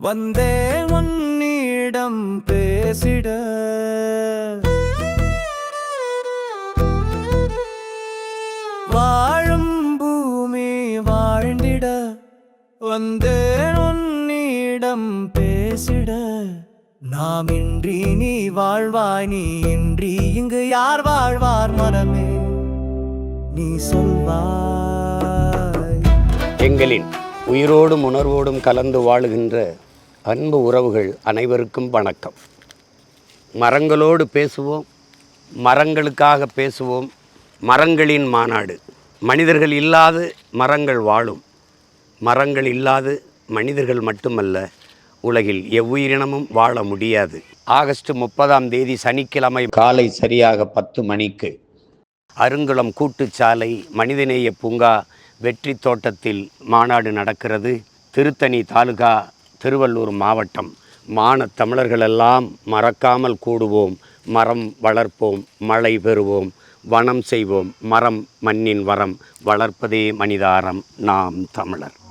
வந்தே உன்னிடம் பேசிட. வாழும் பூமி வாழ்ந்திட. வந்தே உன்னிடம் பேசிட. நாம் இன்றி நீ வாழ்வாய் நீ இன்றி இங்கு யார் வாழ்வார் மனமே? நீ சொல்வாய். எங்களின் உயிரோடும் உணர்வோடும் கலந்து வாழுகின்ற அன்பு உறவுகள் அனைவருக்கும் வணக்கம். மரங்களோடு பேசுவோம் மரங்களுக்காக பேசுவோம் மரங்களின் மாநாடு. மனிதர்கள் இல்லாது மரங்கள் வாழும். மரங்கள் இல்லாது மனிதர்கள் மட்டுமல்ல உலகில் எவ்வுயிரினமும் வாழ முடியாது. ஆகஸ்ட் முப்பதாம் தேதி சனிக்கிழமை காலை சரியாக பத்து மணிக்கு அருங்குளம் கூட்டுச்சாலை மனிதநேய பூங்கா வெற்றி தோட்டத்தில் மாநாடு நடக்கிறது. திருத்தணி தாலுகா திருவள்ளூர் மாவட்டம். மானத் தமிழர்களெல்லாம் மறக்காமல் கூடுவோம். மரம் வளர்ப்போம். மழை பெறுவோம். வனம் செய்வோம். மரம் மண்ணின் வரம். வளர்ப்பதே மனிதாரம். நாம் தமிழர்.